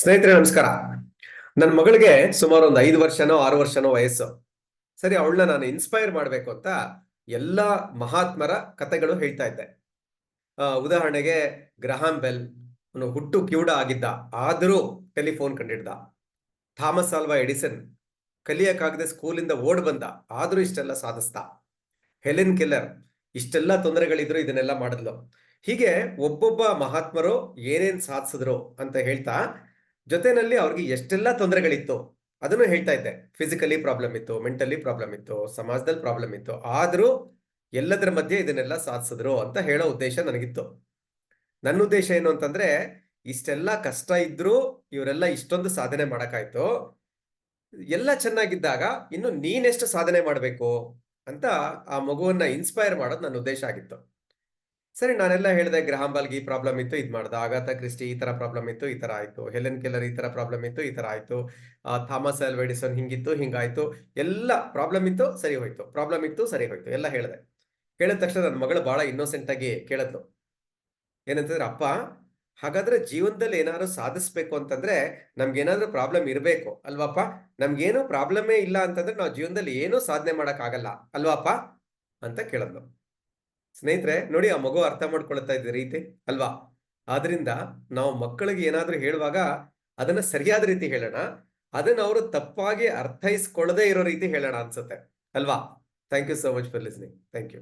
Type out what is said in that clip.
ಸ್ನೇಹಿತರೆ, ನಮಸ್ಕಾರ. ನನ್ನ ಮಗಳಿಗೆ ಸುಮಾರು ಒಂದು ಐದು ವರ್ಷನೋ, ಆರು ವರ್ಷನೋ ವಯಸ್ಸು. ಸರಿ, ಅವಳನ್ನ ನಾನು ಇನ್ಸ್ಪೈರ್ ಮಾಡಬೇಕು ಅಂತ ಎಲ್ಲ ಮಹಾತ್ಮರ ಕಥೆಗಳು ಹೇಳ್ತಾ ಇದ್ದೆ. ಉದಾಹರಣೆಗೆ ಗ್ರಹಾಂ ಬೆಲ್ ಅವನು ಹುಟ್ಟು ಕಿವುಡ ಆಗಿದ್ದ, ಆದರೂ ಟೆಲಿಫೋನ್ ಕಂಡಿಡ್ದ. ಥಾಮಸ್ ಆಲ್ವಾ ಎಡಿಸನ್ ಕಲಿಯಕ್ಕಾಗದೆ ಸ್ಕೂಲಿಂದ ಓಡ್ ಬಂದ, ಆದರೂ ಇಷ್ಟೆಲ್ಲ ಸಾಧಿಸ್ದ. ಹೆಲೆನ್ ಕೆಲ್ಲರ್ ಇಷ್ಟೆಲ್ಲ ತೊಂದರೆಗಳಿದ್ರು ಇದನ್ನೆಲ್ಲ ಮಾಡಿದ್ಲು. ಹೀಗೆ ಒಬ್ಬೊಬ್ಬ ಮಹಾತ್ಮರು ಏನೇನ್ ಸಾಧಿಸಿದ್ರು ಅಂತ ಹೇಳ್ತಾ ಜೊತೆನಲ್ಲಿ ಅವ್ರಿಗೆ ಎಷ್ಟೆಲ್ಲ ತೊಂದರೆಗಳಿತ್ತು ಅದನ್ನು ಹೇಳ್ತಾ ಇದ್ದೆ. ಫಿಸಿಕಲಿ ಪ್ರಾಬ್ಲಮ್ ಇತ್ತು ಮೆಂಟಲಿ ಪ್ರಾಬ್ಲಮ್ ಇತ್ತು, ಸಮಾಜದಲ್ಲಿ ಪ್ರಾಬ್ಲಮ್ ಇತ್ತು. ಆದರೂ ಎಲ್ಲದರ ಮಧ್ಯೆ ಇದನ್ನೆಲ್ಲ ಸಾಧಿಸಿದ್ರು ಅಂತ ಹೇಳೋ ಉದ್ದೇಶ ನನಗಿತ್ತು. ನನ್ನ ಉದ್ದೇಶ ಏನು ಅಂತಂದ್ರೆ, ಇಷ್ಟೆಲ್ಲ ಕಷ್ಟ ಇದ್ರೂ ಇವರೆಲ್ಲ ಇಷ್ಟೊಂದು ಸಾಧನೆ ಮಾಡಕ್ಕಾಯ್ತು. ಎಲ್ಲ ಚೆನ್ನಾಗಿದ್ದಾಗ ಇನ್ನು ನೀನೆಷ್ಟು ಸಾಧನೆ ಮಾಡಬೇಕು ಅಂತ ಆ ಮಗುವನ್ನ ಇನ್ಸ್ಪೈರ್ ಮಾಡೋದು ನನ್ನ ಉದ್ದೇಶ ಆಗಿತ್ತು. ಸರಿ, ನಾನೆಲ್ಲ ಹೇಳಿದೆ, ಗ್ರಹಾಂಬಾಲ್ಗೆ ಈ ಪ್ರಾಬ್ಲಮ್ ಇತ್ತು, ಇದು ಮಾಡ್ದೆ. ಆಗಾತ ಕ್ರಿಸ್ಟಿ, ಈ ತರ ಪ್ರಾಬ್ಲಮ್ ಇತ್ತು, ಈ ತರ ಆಯ್ತು. ಹೆಲೆನ್ ಕೆಲ್ಲರ್ ಈ ತರ ಪ್ರಾಬ್ಲಮ್ ಇತ್ತು, ಈ ತರ ಆಯ್ತು. ಥಾಮಸ್ ಎಲ್ ಎಡಿಸನ್ ಹಿಂಗಿತ್ತು, ಹಿಂಗಾಯ್ತು. ಎಲ್ಲ ಪ್ರಾಬ್ಲಮ್ ಇತ್ತು, ಸರಿ ಹೋಯ್ತು. ಪ್ರಾಬ್ಲಮ್ ಇತ್ತು, ಸರಿ ಹೋಯ್ತು. ಎಲ್ಲ ಹೇಳಿದೆ. ಹೇಳಿದ ತಕ್ಷಣ ನನ್ನ ಮಗಳು ಬಹಳ ಇನ್ನೋಸೆಂಟ್ ಆಗಿ ಕೇಳಿದ್ಲು. ಏನಂತಂದ್ರೆ, ಅಪ್ಪ, ಹಾಗಾದ್ರೆ ಜೀವನದಲ್ಲಿ ಏನಾದ್ರು ಸಾಧಿಸ್ಬೇಕು ಅಂತಂದ್ರೆ ನಮ್ಗೆ ಏನಾದ್ರು ಪ್ರಾಬ್ಲಮ್ ಇರಬೇಕು, ಅಲ್ವಾಪ್ಪ? ನಮ್ಗೇನು ಪ್ರಾಬ್ಲಮೇ ಇಲ್ಲ ಅಂತಂದ್ರೆ ನಾವು ಜೀವನದಲ್ಲಿ ಏನೂ ಸಾಧನೆ ಮಾಡಕ್ ಆಗಲ್ಲ ಅಲ್ವಾಪ್ಪ? ಅಂತ ಕೇಳಿದ್ಲು. ಸ್ನೇಹಿತರೆ, ನೋಡಿ ಆ ಮಗು ಅರ್ಥ ಮಾಡ್ಕೊಳ್ತಾ ಇದ್ದ ರೀತಿ, ಅಲ್ವಾ? ಆದ್ರಿಂದ ನಾವು ಮಕ್ಕಳಿಗೆ ಏನಾದ್ರೂ ಹೇಳುವಾಗ ಅದನ್ನ ಸರಿಯಾದ ರೀತಿ ಹೇಳೋಣ, ಅದನ್ನ ಅವರು ತಪ್ಪಾಗಿ ಅರ್ಥೈಸ್ಕೊಳ್ಳದೆ ಇರೋ ರೀತಿ ಹೇಳೋಣ ಅನ್ಸುತ್ತೆ, ಅಲ್ವಾ? Thank you so much for listening thank you